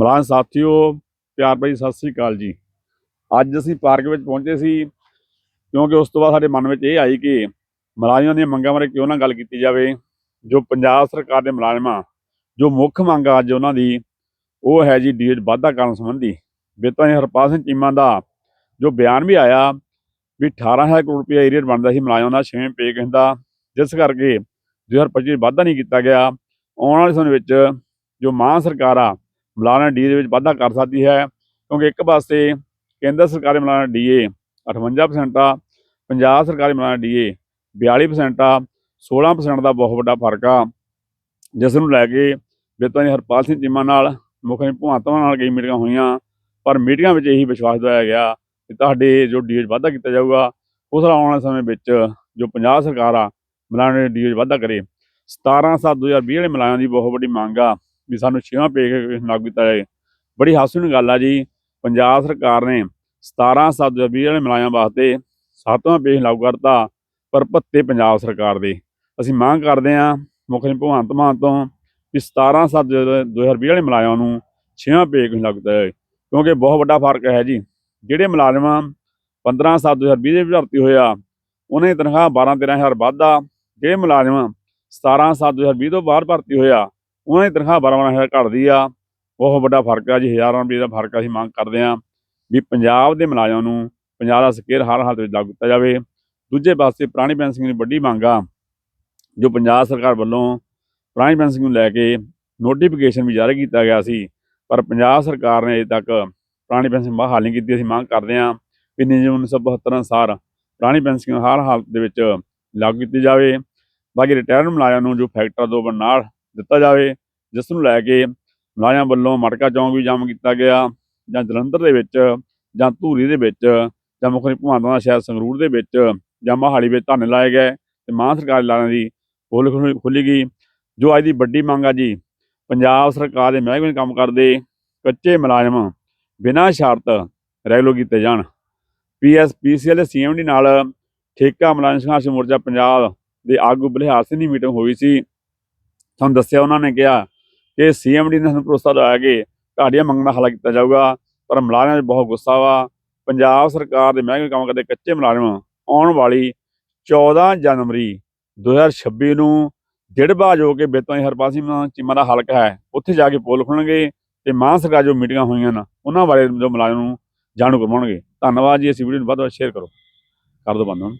ਮਲਾਨ ਸਾਥੀਓ, ਪਿਆਰ ਭਰੀ ਸਤਿ ਸ੍ਰੀ ਅਕਾਲ ਜੀ। ਅੱਜ ਅਸੀਂ ਪਾਰਕ ਵਿੱਚ ਪਹੁੰਚੇ ਸੀ, ਕਿਉਂਕਿ ਉਸ ਤੋਂ ਬਾਅਦ ਸਾਡੇ ਮਨ ਵਿੱਚ ਇਹ ਆਈ ਕਿ ਮੁਲਾਜ਼ਮਾਂ ਦੀਆਂ ਮੰਗਾਂ ਬਾਰੇ ਕਿਉਂ ਨਾ ਗੱਲ ਕੀਤੀ ਜਾਵੇ। ਜੋ ਪੰਜਾਬ ਸਰਕਾਰ ਦੇ ਮੁਲਾਜ਼ਮਾਂ, ਜੋ ਮੁੱਖ ਮੰਗ ਆ ਅੱਜ ਉਹਨਾਂ ਦੀ, ਉਹ ਹੈ ਜੀ ਡੀਏਜ ਵਾਧਾ ਕਰਨ ਸੰਬੰਧੀ। ਬੇਤਾਂ ਹਰਪਾਲ ਸਿੰਘ ਚੀਮਾ ਦਾ ਜੋ ਬਿਆਨ ਵੀ ਆਇਆ ਵੀ 18000 ਕਰੋੜ ਰੁਪਏ ਏਰੀਅਰ ਬਣਦਾ ਸੀ ਮੁਲਾਜ਼ਮਾਂ ਦਾ, ਛੇਵੇਂ ਪੇ ਕਹਿੰਦਾ। ਜਿਸ ਕਰਕੇ 2025 ਵਾਧਾ ਨਹੀਂ ਕੀਤਾ ਗਿਆ। ਆਉਣ ਵਾਲੇ ਸਮੇਂ ਵਿੱਚ ਜੋ ਮਾਂ ਸਰਕਾਰ ਆ ਮੁਲਾਜ਼ਮਾਂ ਡੀ ਦੇ ਵਿੱਚ ਵਾਧਾ ਕਰ ਸਕਦੀ ਹੈ, ਕਿਉਂਕਿ ਇੱਕ ਪਾਸੇ ਕੇਂਦਰ ਸਰਕਾਰ ਦੇ ਮੁਲਾਜ਼ਮਾਂ ਡੀਏ 58% ਆ, ਪੰਜਾਬ ਸਰਕਾਰ ਦੇ ਮੁਲਾਜ਼ਮਾਂ ਡੀਏ 42% ਆ 16% ਦਾ ਬਹੁਤ ਵੱਡਾ ਫ਼ਰਕ ਆ, ਜਿਸ ਨੂੰ ਲੈ ਕੇ ਬੇਤਾਂ ਦੀ ਹਰਪਾਲ ਸਿੰਘ ਚੀਮਾ ਨਾਲ ਮੁੱਖ ਮੰਤਰੀ ਭਗਵੰਤ ਨਾਲ ਕਈ ਮੀਟਿੰਗਾਂ ਹੋਈਆਂ, ਪਰ ਮੀਟਿੰਗਾਂ ਵਿੱਚ ਇਹੀ ਵਿਸ਼ਵਾਸ ਦਿਵਾਇਆ ਗਿਆ ਕਿ ਤੁਹਾਡੇ ਜੋ ਡੀਏ 'ਚ ਵਾਧਾ ਕੀਤਾ ਜਾਊਗਾ, ਉਸ ਨਾਲ ਆਉਣ ਵਾਲੇ ਸਮੇਂ ਵਿੱਚ ਜੋ ਪੰਜਾਬ ਸਰਕਾਰ ਆ ਮੁਲਾਜ਼ਮਾਂ ਦੇ ਡੀਏ 'ਚ ਵਾਧਾ ਕਰੇ। 17 7 2020 ਵਾਲੇ ਮੁਲਾਜ਼ਮਾਂ ਦੀ ਬਹੁਤ ਵੱਡੀ ਮੰਗ ਆ। ਵੀ ਸਾਨੂੰ ਛੇਵਾਂ ਪੇ ਲਾਗੂ ਕੀਤਾ ਜਾਏ। ਬੜੀ ਹਾਸੂਨ ਗੱਲ ਆ ਜੀ। ਪੰਜਾਬ ਸਰਕਾਰ ਨੇ 17 7 2020 ਵਾਲੇ ਮੁਲਾਜ਼ਮਾਂ ਵਾਸਤੇ ਸੱਤਵਾਂ ਪੇ ਲਾਗੂ ਕਰਤਾ ਪਰ ਭੱਤੇ ਪੰਜਾਬ ਸਰਕਾਰ ਦੇ। ਅਸੀਂ ਮੰਗ ਕਰਦੇ ਹਾਂ, ਮੁੱਖ ਮੰਤਰੀ ਭਗਵੰਤ ਮਾਨ ਤੋਂ ਕਿ 17 7 2020 ਵਾਲੇ ਮੁਲਾਜ਼ਮਾਂ ਨੂੰ ਛੇਵਾਂ ਪੇ ਲਾਗੂ ਕੀਤਾ ਜਾਏ। ਕਿਉਂਕਿ ਬਹੁਤ ਵੱਡਾ ਫ਼ਰਕ ਹੈ ਜੀ। ਜਿਹੜੇ ਮੁਲਾਜ਼ਮਾਂ 15 7 2020 ਦੇ ਵਿੱਚ ਭਰਤੀ ਹੋਇਆ ਉਹਨਾਂ ਦੀ ਤਨਖਾਹ 12 13000 ਵੱਧਦਾ ਜਿਹੜੇ ਮੁਲਾਜ਼ਮ 17 7 2020 ਤੋਂ ਬਾਹਰ ਭਰਤੀ ਹੋਇਆ ਉਹਨਾਂ ਦੀ ਤਨਖਾਹ 12 12000 ਘਟਦੀ ਆ। ਬਹੁਤ ਵੱਡਾ ਫ਼ਰਕ ਆ ਜੀ, ਹਜ਼ਾਰਾਂ ਰੁਪਏ ਦਾ ਫ਼ਰਕ ਅਸੀਂ ਮੰਗ ਕਰਦੇ ਆ ਵੀ ਪੰਜਾਬ ਦੇ ਮੁਲਾਜ਼ਮਾਂ ਨੂੰ ਪੰਜਾਬ ਦਾ ਸਕੇਲ ਹਰ ਹਾਲਤ ਵਿੱਚ ਲਾਗੂ ਕੀਤਾ ਜਾਵੇ। ਦੂਜੇ ਪਾਸੇ ਪੁਰਾਣੀ ਪੈਨਸ਼ਨ ਦੀ ਵੱਡੀ ਮੰਗ ਆ, ਜੋ ਪੰਜਾਬ ਸਰਕਾਰ ਵੱਲੋਂ ਪੁਰਾਣੀ ਪੈਨਸ਼ਨ ਨੂੰ ਲੈ ਕੇ ਨੋਟੀਫਿਕੇਸ਼ਨ ਵੀ ਜਾਰੀ ਕੀਤਾ ਗਿਆ ਸੀ, ਪਰ ਪੰਜਾਬ ਸਰਕਾਰ ਨੇ ਅਜੇ ਤੱਕ ਪੁਰਾਣੀ ਪੈਨਸ਼ਨ ਬਹਾਲ ਨਹੀਂ ਕੀਤੀ। ਅਸੀਂ ਮੰਗ ਕਰਦੇ ਹਾਂ ਕਿ ਨਿਯਮ 1972 ਅਨੁਸਾਰ ਪੁਰਾਣੀ ਪੈਨਸ਼ਨ ਹਰ ਹਾਲਤ ਦੇ ਵਿੱਚ ਲਾਗੂ ਕੀਤੀ ਜਾਵੇ। ਬਾਕੀ ਰਿਟਾਇਰਡ ਮੁਲਾਜ਼ਮਾਂ ਨੂੰ ਜੋ ਫੈਕਟਰ ਦੋ ਬਨਾੜ ਦਿੱਤਾ ਜਾਵੇ, ਜਿਸ ਨੂੰ ਲੈ ਕੇ ਮੁਲਾਜ਼ਮਾਂ ਵੱਲੋਂ ਮਟਕਾ ਚੌਂਕ ਵੀ ਜਾਮ ਕੀਤਾ ਗਿਆ ਜਾਂ ਜਲੰਧਰ ਦੇ ਵਿੱਚ ਜਾਂ ਧੂਰੀ ਦੇ ਵਿੱਚ ਜਾਂ ਮੁੱਖ ਮੰਤਰੀ ਭਗਵੰਤ ਸ਼ਹਿਰ ਸੰਗਰੂਰ ਦੇ ਵਿੱਚ ਜਾਂ ਮਹਾਲੀ ਵਿੱਚ ਧਰਨੇ ਲਾਏ ਗਏ ਤੇ ਮਾਨ ਸਰਕਾਰ ਲਾਣਾ ਦੀ ਪੋਲ ਖੁੱਲ੍ਹ- ਖੁੱਲ੍ਹੀ ਗਈ। ਜੋ ਅੱਜ ਦੀ ਵੱਡੀ ਮੰਗ ਆ ਜੀ, ਪੰਜਾਬ ਸਰਕਾਰ ਦੇ ਮਹਿਕਮੇ ਕੰਮ ਕਰਦੇ ਕੱਚੇ ਮੁਲਾਜ਼ਮ ਬਿਨਾਂ ਸ਼ਰਤ ਰੈਗੂਲਰ ਕੀਤੇ ਜਾਣ। ਪੀਐਸ ਪੀਸੀਐਲ ਸੀਐਮਡੀ ਨਾਲ ਠੇਕਾ ਮੁਲਾਜ਼ਮ ਸੰਘਰਸ਼ ਮੋਰਚਾ ਪੰਜਾਬ ਦੇ ਆਗੂ ਬਲਿਹਾਰ ਸਿੰਘ ਦੀ ਮੀਟਿੰਗ ਹੋਈ ਸੀ। ਤੁਹਾਨੂੰ ਦੱਸਿਆ ਉਹਨਾਂ ਨੇ ਕਿਹਾ ਕਿ ਸੀਐਮਡੀ ਨੇ ਸਾਨੂੰ ਭਰੋਸਾ ਦਿਵਾਇਆ ਕਿ ਤੁਹਾਡੀਆਂ ਮੰਗਾਂ ਦਾ ਹੱਲ ਕੀਤਾ ਜਾਊਗਾ, ਪਰ ਮੁਲਾਜ਼ਮਾਂ 'ਚ ਬਹੁਤ ਗੁੱਸਾ ਵਾ। ਪੰਜਾਬ ਸਰਕਾਰ ਦੇ ਮਹਿਕਮੇ ਕੰਮ ਕਰਦੇ ਕੱਚੇ ਮੁਲਾਜ਼ਮ ਆਉਣ ਵਾਲੀ 14 ਜਨਵਰੀ 2026 ਨੂੰ ਡਿੜਬਾ ਜੋ ਕੇ ਬੇਤਾਂ ਹਰਪਾਲ ਸਿੰਘ ਚੀਮਾ ਦਾ ਹਲਕਾ ਹੈ। ਉੱਥੇ ਜਾ ਕੇ ਪੋਲ ਖੁੱਲਣਗੇ ਤੇ ਮਾਨ ਸਰਕਾਰ ਜੋ ਮੀਟਿੰਗਾਂ ਹੋਈਆਂ ਨਾ, ਉਹਨਾਂ ਬਾਰੇ ਜੋ ਮੁਲਾਜ਼ਮ ਨੂੰ ਜਾਣੂ ਕਰਵਾਉਣਗੇ। ਧੰਨਵਾਦ ਜੀ ਇਸ ਵੀਡੀਓ ਨੂੰ ਵੱਧ ਤੋਂ ਵੱਧ ਸ਼ੇਅਰ ਕਰੋ। ਕਰ ਦਿਓ ਬੰਦ ਹੁਣ।